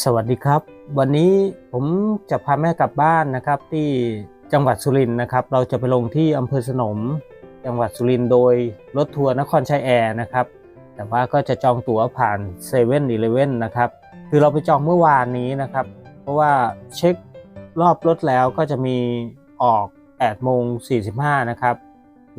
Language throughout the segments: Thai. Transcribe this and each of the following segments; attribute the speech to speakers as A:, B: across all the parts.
A: สวัสดีครับ วันนี้ผมจะพาแม่กลับบ้านนะครับ ที่จังหวัดสุรินทร์นะครับ เราจะไปลงที่อำเภอสนม จังหวัดสุรินทร์โดยรถทัวร์นครชัยแอร์นะครับ แต่ว่าก็จะจองตั๋วผ่าน7 e เ e ่ e อนะครับ คือเราไปจองเมื่อวานนี้นะครับ เพราะว่าเช็ครอบรถแล้วก็จะมีออก8โมง45นะครับ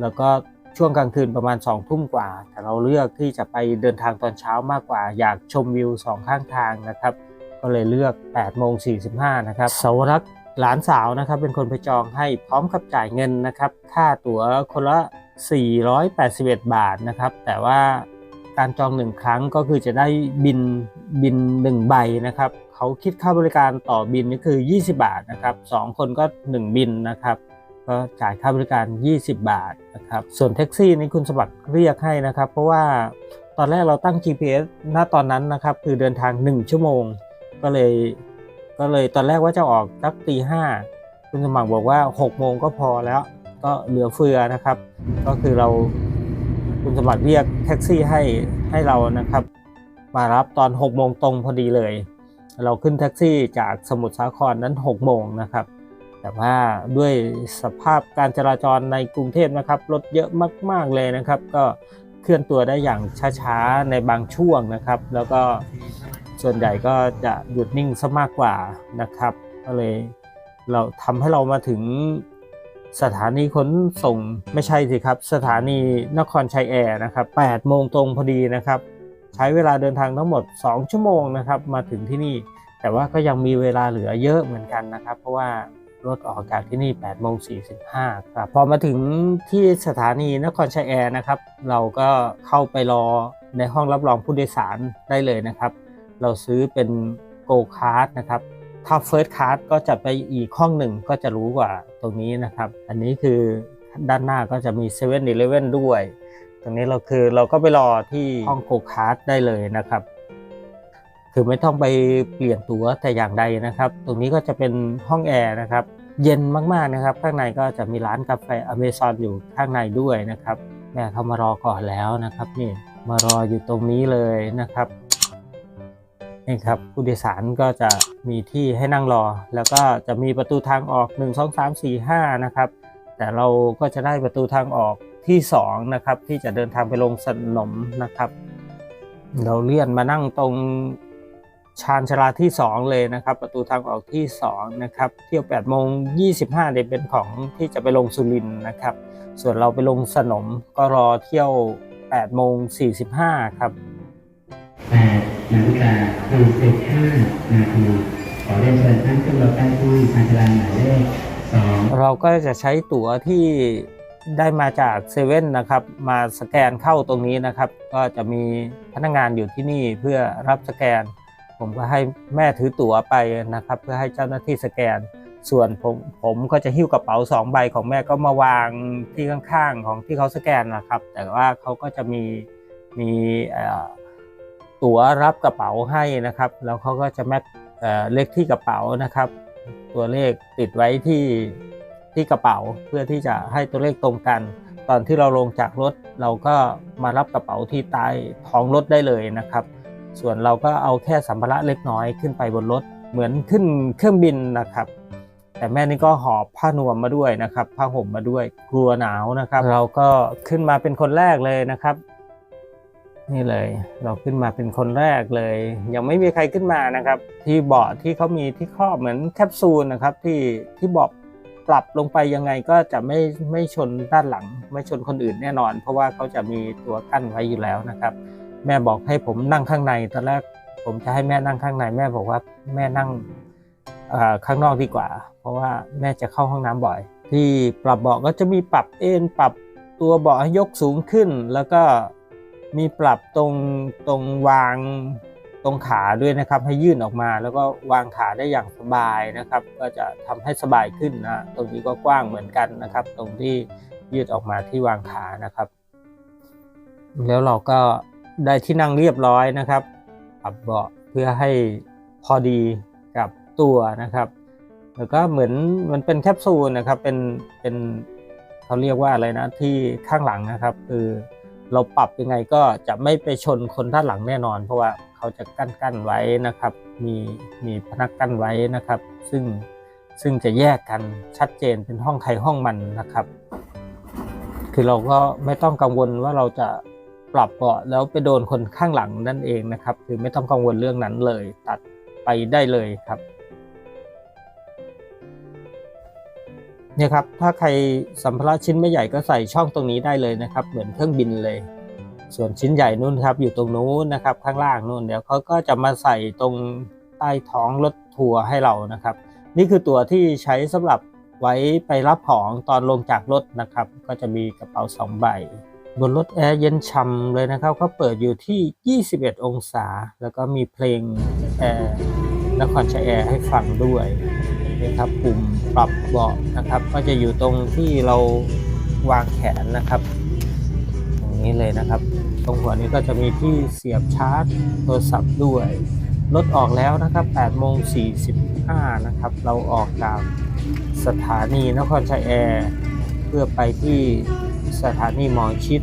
A: แล้วก็ช่วงกลางคืนประมาณ2ทุ่มกว่า แต่เราเลือกที่จะไปเดินทางตอนเช้ามากกว่า อยากชมวิวสองข้างทางนะครับ ก็เลยเลือก8โมง45นะครับสาวรักษ์หลานสาวนะครับเป็นคนไปจองให้พร้อมกับจ่ายเงินนะครับ ค่าตั๋วคนละ 481 บาทนะครับ แต่ว่าการจองหนึ่งครั้งก็คือจะได้บินบิน1ใบนะครับเขาคิดค่าบริการต่อบินนี่คือ 20 บาทนะครับ2คนก็ 1 บินนะครับก็จ่ายค่าบริการ 20 บาทนะครับส่วนแท็กซี่นี่คุณสมัครเรียกให้นะครับ เพราะว่าตอนแรกเราตั้ง GPS ณตอนนั้นนะครับ คือเดินทาง 1 ชั่วโมง ก็เลย ก็เลยตอนแรกว่าจะออกสักตีห้าคุณสมัครบอกว่า6โมงก็พอแล้ว ก็เหลือเฟือนะครับ ก็คือเราคุณสมัครเรียกแท็กซี่ให้ให้เรานะครับ มารับตอน6โมงตรงพอดีเลย เราขึ้นแท็กซี่จากสมุทรสาครนั้น6โมงนะครับแต่ว่าด้วยสภาพการจราจรในกรุงเทพนะครับรถเยอะมาก ๆเลยนะครับ ก็เคลื่อนตัวได้อย่างช้าๆในบางช่วงนะครับ แล้วก็ ส่วนใหญ่ก็จะหยุดนิ่งซะมากกว่านะครับ ก็เลยเราทำให้เรามาถึงสถานีขนส่งไม่ใช่สิครับ สถานีนครชัยแอร์นะครับ8โมงตรงพอดีนะครับ ใช้เวลาเดินทางทั้งหมด 2 ชั่วโมงนะครับ มาถึงที่นี่ แต่ว่าก็ยังมีเวลาเหลือเยอะเหมือนกันนะครับ เพราะว่ารถออกจากที่นี่8โมง45ครับพอมาถึงที่สถานีนครชัยแอร์นะครับ เราก็เข้าไปรอในห้องรับรองผู้โดยสารได้เลยนะครับ เราซื้อเป็นโกคาร์ดนะครับ ถ้าเฟิร์สคาร์ดก็จะไปอีกห้องหนึ่งก็จะรู้กว่าตรงนี้นะครับ อันนี้คือด้านหน้าก็จะมี7 e เ e ่ e อีเลด้วย ตรงนี้เราคือเราก็ไปรอที่ห้องโกคาร์ดได้เลยนะครับ คือไม่ต้องไปเปลี่ยนตั๋วแต่อย่างใดนะครับ ตรงนี้ก็จะเป็นห้องแอร์นะครับเย็นมากๆนะครับ ข้างในก็จะมีร้านกาแฟอเมซอนอยู่ข้างในด้วยนะครับแม่เขามารอก่อนแล้วนะครับนี่มารออยู่ตรงนี้เลยนะครับ นี่ครับผู้โดยสารก็จะมีที่ให้นั่งรอ แล้วก็จะมีประตูทางออก 1 2 3 4 5 นะครับ แต่เราก็จะได้ประตูทางออกที่ 2 นะครับ ที่จะเดินทางไปลงสนมนะครับ เราเลื่อนมานั่งตรงชานชาลาที่ 2 เลยนะครับ ประตูทางออกที่ 2 นะครับ เที่ยว8โมง25เดเป็นของที่จะไปลงสุรินนะครับ ส่วนเราไปลงสนมก็รอเที่ยว8โมง45 ครับ
B: 8นาฬิกา 45นาทีขอเรียนเชิญท่านขึ้นรถได้ที่ชานชาลาหมายเลข2
A: เราก็จะใช้ตั๋วที่ได้มาจากเซเว่นนะครับ มาสแกนเข้าตรงนี้นะครับ ก็จะมีพนักงานอยู่ที่นี่เพื่อรับสแกน ผมก็ให้แม่ถือตั๋วไปนะครับ เพื่อให้เจ้าหน้าที่สแกน ส่วนผมผมก็จะหิ้วกระเป๋าสองใบของแม่ก็มาวางที่ข้างๆของที่เขาสแกนนะครับ แต่ว่าเขาก็จะมีมีอ่อ ตั๋วรับกระเป๋าให้นะครับ แล้วเขาก็จะแมทเอ่อเลขที่กระเป๋านะครับ ตัวเลขติดไว้ที่ที่กระเป๋าเพื่อที่จะให้ตัวเลขตรงกัน ตอนที่เราลงจากรถเราก็มารับกระเป๋าที่ใต้ท้องรถได้เลยนะครับ ส่วนเราก็เอาแค่สัมภาระเล็กน้อยขึ้นไปบนรถเหมือนขึ้นเครื่องบินนะครับ แต่แม่นี่ก็หอบผ้านวมมาด้วยนะครับ ผ้าห่มมาด้วยกลัวหนาวนะครับ เราก็ขึ้นมาเป็นคนแรกเลยนะครับ นี่เลย เราขึ้นมาเป็นคนแรกเลย ยังไม่มีใครขึ้นมานะครับ ที่เบาะที่เขามีที่ครอบเหมือนแคปซูลนะครับที่ที่เบาะปรับลงไปยังไงก็จะไม่ไม่ชนด้านหลัง ไม่ชนคนอื่นแน่นอน เพราะว่าเขาจะมีตัวกั้นไว้อยู่แล้วนะครับ แม่บอกให้ผมนั่งข้างในตอนแรกผมจะให้แม่นั่งข้างในแม่บอกว่าแม่นั่งข้างนอกดีกว่า เพราะว่าแม่จะเข้าห้องน้ำบ่อย ที่ปรับเบาะก็จะมีปรับเอนปรับตัวเบาะให้ยกสูงขึ้น แล้วก็ มีปรับตรงตรงวางตรงขาด้วยนะครับ ให้ยื่นออกมาแล้วก็วางขาได้อย่างสบายนะครับ ก็จะทำให้สบายขึ้นนะตรงนี้ก็กว้างเหมือนกันนะครับ ตรงที่ยืดออกมาที่วางขานะครับ แล้วเราก็ได้ที่นั่งเรียบร้อยนะครับปรับเบาะเพื่อให้พอดีกับตัวนะครับ แล้วก็เหมือนมันเป็นแคปซูลนะครับเป็นเป็นเขาเรียกว่าอะไรนะที่ข้างหลังนะครับ คือ เราปรับยังไงก็จะไม่ไปชนคนด้านหลังแน่นอน เพราะว่าเขาจะกั้นกั้นไว้นะครับ มีมีพนักกั้นไว้นะครับ ซึ่งซึ่งจะแยกกันชัดเจนเป็นห้องใครห้องมันนะครับ คือเราก็ไม่ต้องกังวลว่าเราจะปรับเบาะแล้วไปโดนคนข้างหลังนั่นเองนะครับ คือไม่ต้องกังวลเรื่องนั้นเลย ตัดไปได้เลยครับ เนี่ยครับถ้าใครสัมภาระชิ้นไม่ใหญ่ก็ใส่ช่องตรงนี้ได้เลยนะครับ เหมือนเครื่องบินเลย ส่วนชิ้นใหญ่นู่นครับ อยู่ตรงนู้นนะครับ ข้างล่างนู่นเดี๋ยวเขาก็จะมาใส่ตรงใต้ท้องรถทัวร์ให้เรานะครับ นี่คือตัวที่ใช้สำหรับไว้ไปรับของตอนลงจากรถนะครับ ก็จะมีกระเป๋าสองใบบนรถแอร์เย็นฉ่ำเลยนะครับเขาเปิดอยู่ที่ 21 องศา แล้วก็มีเพลงแอร์นครชัยแอร์ให้ฟังด้วย นะครับ ปุ่มปรับเบาะนะครับ ก็จะอยู่ตรงที่เราวางแขนนะครับ ตรงนี้เลยนะครับ ตรงหัวนี้ก็จะมีที่เสียบชาร์จโทรศัพท์ด้วยรถออกแล้วนะครับ8โมง45นะครับ เราออกจากสถานีนครชัยแอร์เพื่อไปที่สถานีหมอชิด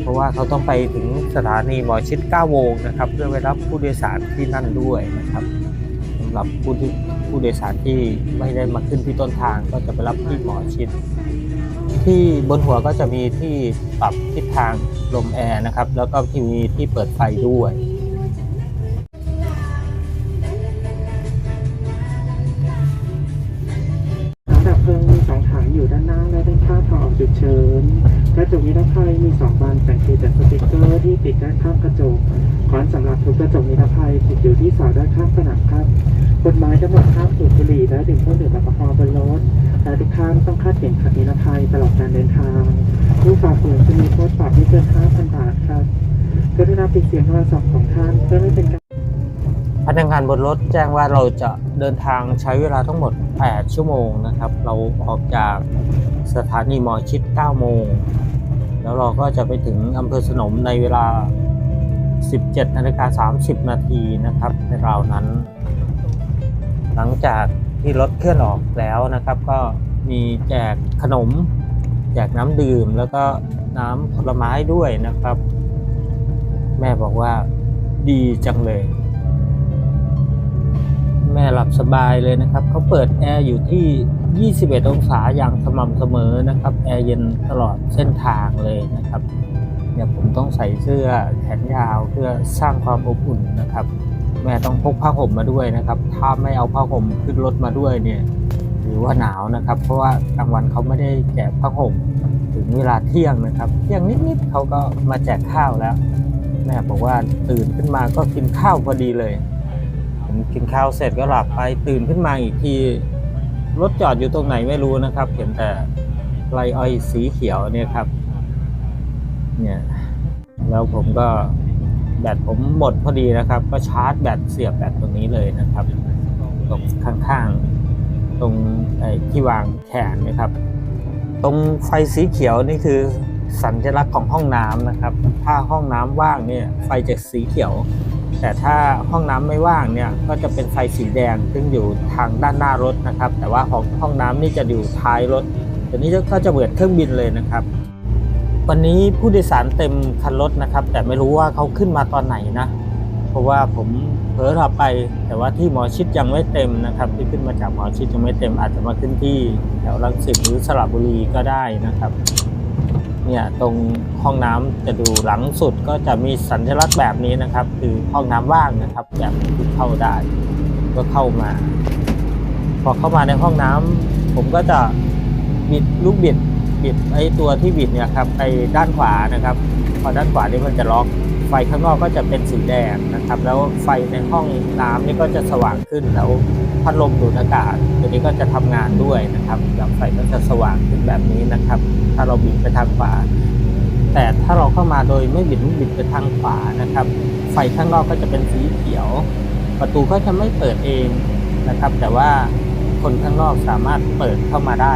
A: เพราะว่าเขาต้องไปถึงสถานีหมอชิด9โมงนะครับ เพื่อไปรับผู้โดยสารที่นั่นด้วยนะครับสำหรับผู้ที่ ผู้โดยสารที่ไม่ได้มาขึ้นที่ต้นทางก็จะไปรับที่หมอชิด ที่บนหัวก็จะมีที่ปรับทิศทางลมแอร์นะครับ แล้วก็ที่มีที่เปิดไฟด้วย
C: ดับเพลิงมีสองถังอยู่ด้านหน้าและด้านข้างทางออกฉุกเฉินกระจกนิรภัยมีสองบานแต่งติดแต่สติกเกอร์ที่ติดด้านข้างกระจกขอนสำหรับทุกกระจกนิรภัยติดอยู่ที่เสาด้านข้างผนังครับ กฎหมายกำหนดห้ามสูบบุหรี่และดื่มเครื่องดื่มแอลกอฮอล์บนรถและทุกท่านต้องคาดเข็มขัดนิรภัยตลอดการเดินทางผู้ฝ่าฝืนจะมีโทษปรับไม่เกิน5,000บาทครับกรุณาปิดเสียงโทรศัพท์ของท่านเพื่อไม่เป็นการ
A: พนักงานบนรถแจ้งว่าเราจะเดินทางใช้เวลาทั้งหมด 8 ชั่วโมงนะครับ เราออกจากสถานีมอชิด 9 โมง แล้วเราก็จะไปถึงอำเภอสนมในเวลา 17นาฬิกา30 นาทีนะครับในราวนั้น หลังจากที่รถเคลื่อนออกแล้วนะครับ ก็มีแจกขนม แจกน้ำดื่มแล้วก็น้ำผลไม้ด้วยนะครับ แม่บอกว่าดีจังเลย แม่หลับสบายเลยนะครับเขาเปิดแอร์อยู่ที่ 21 องศาอย่างสม่ำเสมอนะครับแอร์เย็นตลอดเส้นทางเลยนะครับเนี่ยผมต้องใส่เสื้อแขนยาวเพื่อสร้างความอบอุ่นนะครับ แม่ต้องพกผ้าห่มมาด้วยนะครับ ถ้าไม่เอาผ้าห่มขึ้นรถมาด้วยเนี่ยหรือว่าหนาวนะครับ เพราะว่ากลางวันเขาไม่ได้แจกผ้าห่มถึงเวลาเที่ยงนะครับ เที่ยงนิดๆเขาก็มาแจกข้าวแล้วแม่บอกว่าตื่นขึ้นมาก็กินข้าวพอดีเลยผมกินข้าวเสร็จก็หลับไปตื่นขึ้นมาอีกทีรถจอดอยู่ตรงไหนไม่รู้นะครับ เห็นแต่ไรอ้อยสีเขียวเนี่ยครับ เนี่ย แล้วผมก็ แบตผมหมดพอดีนะครับ ก็ชาร์จแบตเสียบแบตตรงนี้เลยนะครับตรงข้างๆ ตรงที่วางแขนนะครับ ตรงไฟสีเขียวนี่คือสัญลักษณ์ของห้องน้ำนะครับ ถ้าห้องน้ำว่างเนี่ยไฟจะสีเขียว แต่ถ้าห้องน้ำไม่ว่างเนี่ยก็จะเป็นไฟสีแดง ซึ่งอยู่ทางด้านหน้ารถนะครับ แต่ว่าของห้องน้ำนี่จะอยู่ท้ายรถตัวนี้ก็จะเหมือนเครื่องบินเลยนะครับ วันนี้ผู้โดยสารเต็มคันรถนะครับ แต่ไม่รู้ว่าเขาขึ้นมาตอนไหนนะ เพราะว่าผมเผลอหลับไป แต่ว่าที่หมอชิดยังไม่เต็มนะครับ ที่ขึ้นมาจากหมอชิดยังไม่เต็มอาจจะมาขึ้นที่แถวรังสิตหรือสระบุรีก็ได้นะครับเนี่ยตรงห้องน้ำจะดูหลังสุดก็จะมีสัญลักษณ์แบบนี้นะครับ คือห้องน้ำว่างนะครับ แบบที่เข้าได้ก็เข้ามา พอเข้ามาในห้องน้ำผมก็จะบิดลูกบิด บิดไอตัวที่บิดเนี่ยครับไปด้านขวานะครับ พอด้านขวานี่มันจะล็อกไฟข้างนอกก็จะเป็นสีแดงนะครับ แล้วไฟในห้องน้ำนี่ก็จะสว่างขึ้นแล้วพัดลมดูดอากาศตัวนี้ก็จะทำงานด้วยนะครับแล้วไฟก็จะสว่างขึ้นแบบนี้นะครับ ถ้าเราบิดไปทางขวาแต่ถ้าเราเข้ามาโดยไม่บิดบิดไปทางขวานะครับ ไฟข้างนอกก็จะเป็นสีเขียว ประตูก็จะไม่เปิดเองนะครับ แต่ว่าคนข้างนอกสามารถเปิดเข้ามาได้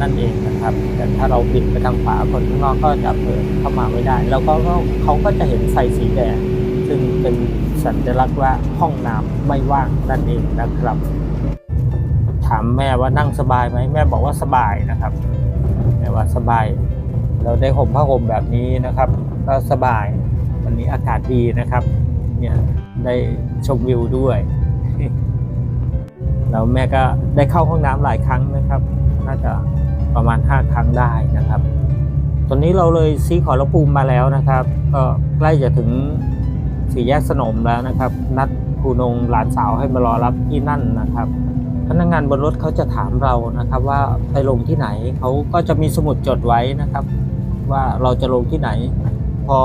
A: นั่นเองนะครับ แต่ถ้าเราบิดไปทางขวาคนข้างนอกก็จะเปิดเข้ามาไม่ได้ แล้วก็เขาก็จะเห็นไฟสีแดงซึ่งเป็นสัญลักษณ์ว่าห้องน้ำไม่ว่างนั่นเองนะครับ ถามแม่ว่านั่งสบายไหมแม่บอกว่าสบายนะครับแม่ว่าสบาย เราได้ห่มผ้าห่มแบบนี้นะครับ ก็สบายวันนี้อากาศดีนะครับเนี่ยได้ชมวิวด้วยแล้วแม่ก็ได้เข้าห้องน้ำหลายครั้งนะครับ น่าจะประมาณ 5 ครั้งได้นะครับ ตอนนี้เราเลยซีขอรภูมิมาแล้วนะครับ ก็ใกล้จะถึงสี่แยกสนมแล้วนะครับ นัดครูนงหลานสาวให้มารอรับที่นั่นนะครับ พนักงานบนรถเขาจะถามเรานะครับ ว่าไปลงที่ไหนเขาก็จะมีสมุดจดไว้นะครับ ว่าเราจะลงที่ไหน พอ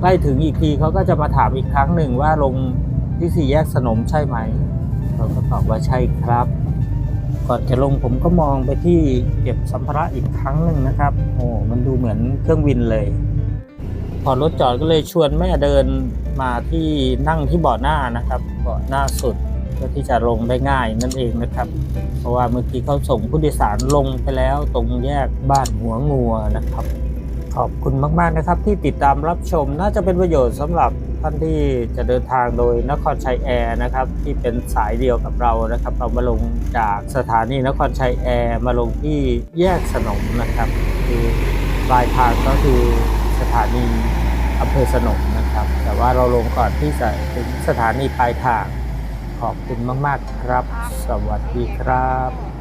A: ใกล้ถึงอีกทีเขาก็จะมาถามอีกครั้งหนึ่งว่าลงที่สี่แยกสนมใช่ไหม เราก็ตอบว่าใช่ครับ ก่อนจะลงผมก็มองไปที่เก็บสัมภาระอีกครั้งหนึ่งนะครับ โอ้ มันดูเหมือนเครื่องวินเลย พอรถจอดก็เลยชวนแม่เดินมาที่นั่งที่เบาะหน้านะครับ เบาะหน้าสุดเพื่อที่จะลงได้ง่ายนั่นเองนะครับ เพราะว่าเมื่อกี้เขาส่งผู้โดยสารลงไปแล้วตรงแยกบ้านหัวงัวนะครับ ขอบคุณมาก ๆ นะครับ ที่ติดตามรับชมน่าจะเป็นประโยชน์สำหรับท่านที่จะเดินทางโดยนครชัยแอร์นะครับ ที่เป็นสายเดียวกับเรานะครับ เรามาลงจากสถานีนครชัยแอร์มาลงที่แยกสนมนะครับ คือปลายทางก็คือสถานีอำเภอสนมนะครับ แต่ว่าเราลงก่อนที่จะถึงสถานีปลายทางขอบคุณมาก ๆ ครับ สวัสดีครับ